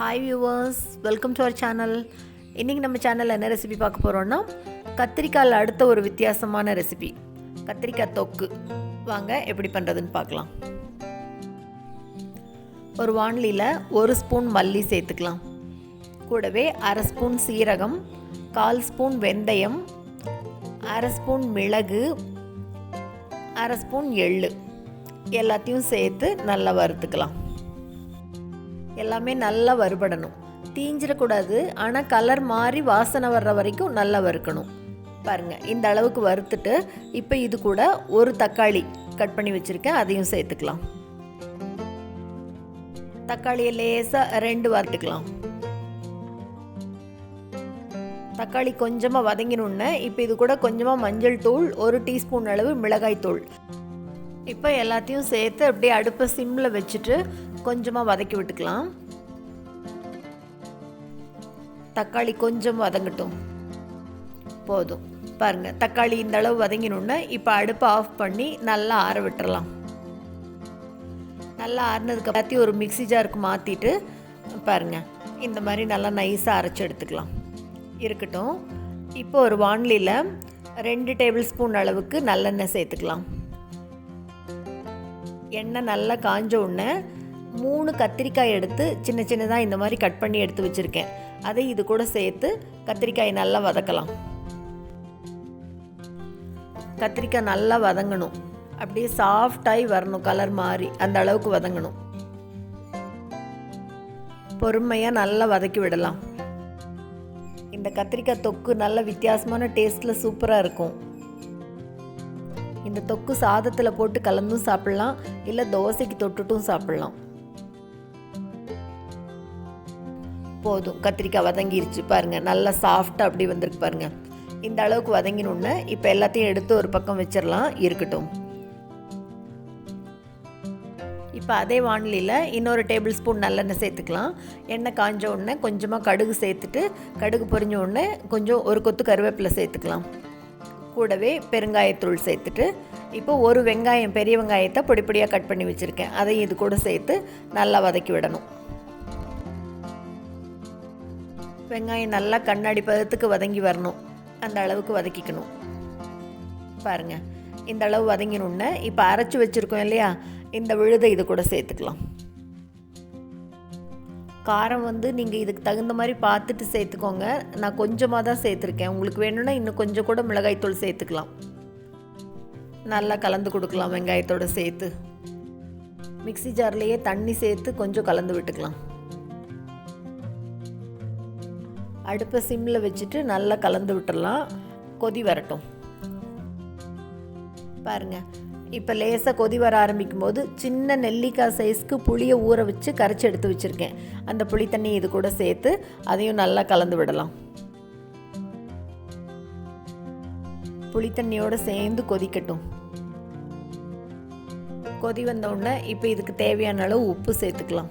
Hi viewers welcome to our channel இன்றைக்கி நம்ம சேனலில் என்ன ரெசிபி பார்க்க போகிறோன்னா கத்திரிக்காயில் அடுத்த ஒரு வித்தியாசமான ரெசிபி கத்திரிக்காய் தொக்கு. வாங்க எப்படி பண்ணுறதுன்னு பார்க்கலாம். ஒரு வாண்லியில் ஒரு ஸ்பூன் மல்லி சேர்த்துக்கலாம். கூடவே அரை ஸ்பூன் சீரகம் கால் ஸ்பூன் வெந்தயம் அரை ஸ்பூன் மிளகு அரை ஸ்பூன் எள்ளு. எல்லாத்தையும் சேர்த்து நல்லா வறுத்துக்கலாம். எல்லாமே நல்லா வறுபடணும். தீஞ்சிடக்கூடாது. ஆனால் கலர் மாறி வாசனை வர்ற வரைக்கும் நல்லா வறுக்கணும். பாருங்கள் இந்த அளவுக்கு வறுத்துட்டு இப்போ இது கூட ஒரு தக்காளி கட் பண்ணி வச்சுருக்கேன். அதையும் சேர்த்துக்கலாம். தக்காளியை லேசாக ரெண்டு வறுத்துக்கலாம். தக்காளி கொஞ்சமாக வதங்கினோன்னே இப்போ இது கூட கொஞ்சமாக மஞ்சள் தூள் ஒரு டீஸ்பூன் அளவு மிளகாய் தூள். இப்போ எல்லாத்தையும் சேர்த்து அப்படியே அடுப்பை சிம்மில் வச்சுட்டு கொஞ்சமாக வதக்கி விட்டுக்கலாம். தக்காளி கொஞ்சம் வதங்கட்டும். போதும். பாருங்கள் தக்காளி இந்த அளவு வதங்கினோடனே இப்போ அடுப்பை ஆஃப் பண்ணி நல்லா ஆற விட்டுறலாம். நல்லா ஆறினதுக்கு எல்லாத்தையும் ஒரு மிக்சி ஜாருக்கு மாற்றிட்டு பாருங்கள் இந்த மாதிரி நல்லா நைஸாக அரைச்சி எடுத்துக்கலாம். இருக்கட்டும். இப்போ ஒரு வானிலையில் ரெண்டு டேபிள் ஸ்பூன் அளவுக்கு நல்லெண்ணெய் சேர்த்துக்கலாம். எண்ணெய் நல்லா காஞ்ச உடனே மூணு கத்திரிக்காய் எடுத்து சின்ன சின்னதாக இந்த மாதிரி கட் பண்ணி எடுத்து வச்சுருக்கேன். அதை இது கூட சேர்த்து கத்திரிக்காய் நல்லா வதக்கலாம். கத்திரிக்காய் நல்லா வதங்கணும். அப்படியே சாஃப்டாகி வரணும் கலர் மாறி அந்த அளவுக்கு வதங்கணும். பொறுமையாக நல்லா வதக்கி விடலாம். இந்த கத்திரிக்காய் தொக்கு நல்ல வித்தியாசமான டேஸ்ட்டில் சூப்பராக இருக்கும். இந்த தொக்கு சாதத்தில் போட்டு கலந்தும் சாப்பிட்லாம் இல்லை தோசைக்கு தொட்டுட்டும் சாப்பிட்லாம். போதும். கத்திரிக்காய் வதங்கிருச்சு பாருங்கள் நல்லா சாஃப்டாக அப்படி வந்திருக்கு பாருங்கள் இந்த அளவுக்கு வதங்கினோடனே இப்போ எல்லாத்தையும் எடுத்து ஒரு பக்கம் வச்சிடலாம் இருக்கட்டும். இப்போ அதே வானிலையில் இன்னொரு டேபிள் ஸ்பூன் நல்லெண்ணெய் சேர்த்துக்கலாம். எண்ணெய் காஞ்ச உடனே கொஞ்சமாக கடுகு சேர்த்துட்டு கடுகு பொரிஞ்ச உடனே கொஞ்சம் ஒரு கொத்து கருவேப்பிலை சேர்த்துக்கலாம். கூடவே பெருங்காயத்தூள் சேர்த்துட்டு இப்போ ஒரு வெங்காயம் பெரிய வெங்காயத்தை பொடி பொடியாக கட் பண்ணி வச்சுருக்கேன். அதையும் இது கூட சேர்த்து நல்லா வதக்கி விடணும். வெங்காயம் நல்லா கண்ணாடி பதத்துக்கு வதங்கி வரணும். அந்த அளவுக்கு வதக்கிக்கணும். பாருங்கள் இந்த அளவு வதங்கினோடனே இப்போ அரைச்சி வச்சுருக்கோம் இல்லையா? இந்த விழுதை இது கூட சேர்த்துக்கலாம். காரம் வந்து நீங்கள் இதுக்கு தகுந்த மாதிரி பார்த்துட்டு சேர்த்துக்கோங்க. நான் கொஞ்சமாக தான் சேர்த்துருக்கேன். உங்களுக்கு வேணும்னா இன்னும் கொஞ்சம் கூட மிளகாய்த்தூள் சேர்த்துக்கலாம். நல்லா கலந்து கொடுக்கலாம் வெங்காயத்தோடு சேர்த்து. மிக்சி ஜார்லேயே தண்ணி சேர்த்து கொஞ்சம் கலந்து விட்டுக்கலாம். அடுப்பை சிம்மில் வச்சுட்டு நல்லா கலந்து விட்டுடலாம் கொதி வரட்டும். பாருங்கள் இப்போ லேசாக கொதி வர ஆரம்பிக்கும் போது சின்ன நெல்லிக்காய் சைஸ்க்கு புளியை ஊற வச்சு கரைச்சி எடுத்து வச்சுருக்கேன். அந்த புளி தண்ணி இது கூட சேர்த்து அதையும் நல்லா கலந்து விடலாம். புளி தண்ணியோடு சேர்ந்து கொதிக்கட்டும். கொதி வந்தோடனே இப்போ இதுக்கு தேவையான அளவு உப்பு சேர்த்துக்கலாம்.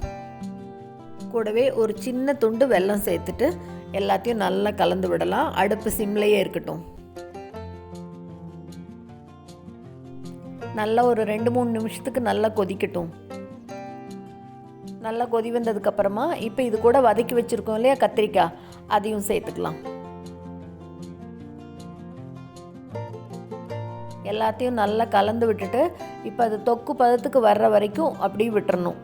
கூடவே ஒரு சின்ன துண்டு வெல்லம் சேர்த்துட்டு எல்லாத்தையும் நல்லா கலந்து விடலாம். அடுப்பு சிம்லேயே இருக்கட்டும். நல்லா ஒரு ரெண்டு மூணு நிமிஷத்துக்கு நல்லா கொதிக்கட்டும். நல்லா கொதி வந்ததுக்கப்புறமா இப்போ இது கூட வதக்கி வச்சுருக்கோம் இல்லையா கத்திரிக்காய்? அதையும் சேர்த்துக்கலாம். எல்லாத்தையும் நல்லா கலந்து விட்டுட்டு இப்போ அது தொக்கு பதத்துக்கு வர்ற வரைக்கும் அப்படியே விட்டுறணும்.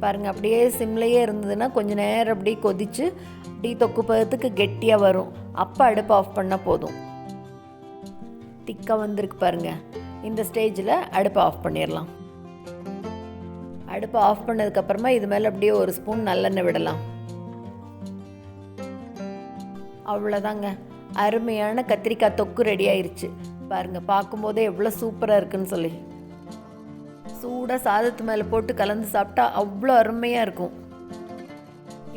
பாருங்கள் அப்படியே சிம்லேயே இருந்ததுன்னா கொஞ்சம் நேரம் அப்படியே கொதித்து அப்படியே தொக்கு பதத்துக்கு கெட்டியாக வரும். அப்போ அடுப்பு ஆஃப் பண்ணால் போதும். திக்காக வந்திருக்கு பாருங்கள் இந்த ஸ்டேஜில் அடுப்பை ஆஃப் பண்ணிடலாம். அடுப்பை ஆஃப் பண்ணதுக்கப்புறமா இது மேலே அப்படியே ஒரு ஸ்பூன் நல்லெண்ணெய் விடலாம். அவ்வளோதாங்க அருமையான கத்திரிக்காய் தொக்கு ரெடி ஆயிடுச்சு பாருங்கள் பார்க்கும்போதே எவ்வளோ சூப்பராக இருக்குன்னு சொல்லி. சூடாக சாதத்து மேலே போட்டு கலந்து சாப்பிட்டா அவ்வளோ அருமையாக இருக்கும்.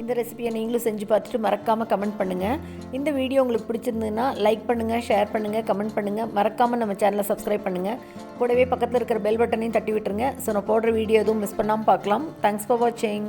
இந்த ரெசிபியை நீங்களும் செஞ்சு பார்த்துட்டு மறக்காமல் கமெண்ட் பண்ணுங்கள் இந்த வீடியோ உங்களுக்கு பிடிச்சிருந்ததுன்னா லைக் பண்ணுங்கள் ஷேர் பண்ணுங்கள் கமெண்ட் பண்ணுங்கள் மறக்காமல் நம்ம சேனலை சப்ஸ்கிரைப் பண்ணுங்கள் கூடவே பக்கத்தில் இருக்கிற பெல் பட்டனையும் தட்டி விட்டுருங்க. ஸோ நான் போடுற வீடியோ எதுவும் மிஸ் பண்ணாமல் பார்க்கலாம். தேங்க்ஸ் ஃபார் வாட்சிங்